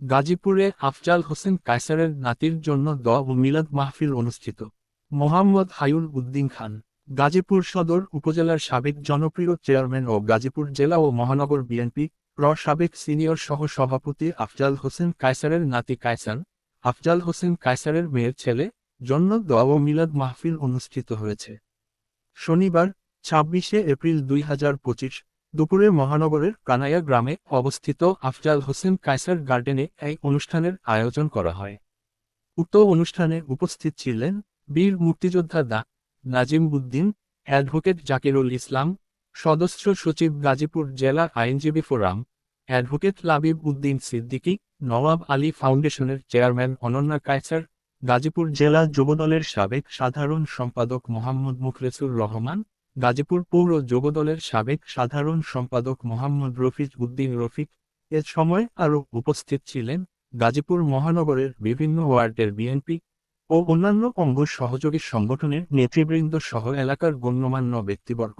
গাজীপুরে আফজাল হোসেন কায়সারের নাতির জন্য দ ও মিলাদ মাহফিল অনুষ্ঠিত। মোহাম্মদ হায়ুল উদ্দিন খান, গাজীপুর সদর উপজেলার সাবেক জনপ্রিয় চেয়ারম্যান ও গাজীপুর জেলা ও মহানগর বিএনপি র সাবেক সিনিয়র সহ সভাপতি আফজাল হোসেন কায়সারের নাতি কায়সার, আফজাল হোসেন কায়সারের মেয়ের ছেলে জন্য দোয়া ও মিলাদ মাহফিল অনুষ্ঠিত হয়েছে। শনিবার, ছাব্বিশে এপ্রিল দুই হাজার পঁচিশ দুপুরে মহানগরের কানাইয়া গ্রামে অবস্থিত আফজাল হোসেন কায়সার গার্ডেনে এই অনুষ্ঠানের আয়োজন করা হয়। উক্ত অনুষ্ঠানে উপস্থিত ছিলেন বীর মুক্তিযোদ্ধা দা নাজিম উদ্দিন, অ্যাডভোকেট জাকিরুল ইসলাম, সদস্য সচিব গাজীপুর জেলা আইনজীবী ফোরাম, অ্যাডভোকেট লাবিব উদ্দিন সিদ্দিকী, নওয়াব আলী ফাউন্ডেশনের চেয়ারম্যান অনন্যা কায়সার, গাজীপুর জেলা যুবদলের সাবেক সাধারণ সম্পাদক মোহাম্মদ মুখলেসুর রহমান গাজীপুর পৌর যোগদলের সাবেক সাধারণ সম্পাদক মোহাম্মদ রফিজ উদ্দিন রফিক এ সময় আরও উপস্থিত ছিলেন গাজীপুর মহানগরের বিভিন্ন ওয়ার্ডের বিএনপি ও অন্যান্য অঙ্গ সহযোগী সংগঠনের নেতৃবৃন্দ সহ এলাকার গণ্যমান্য ব্যক্তিবর্গ।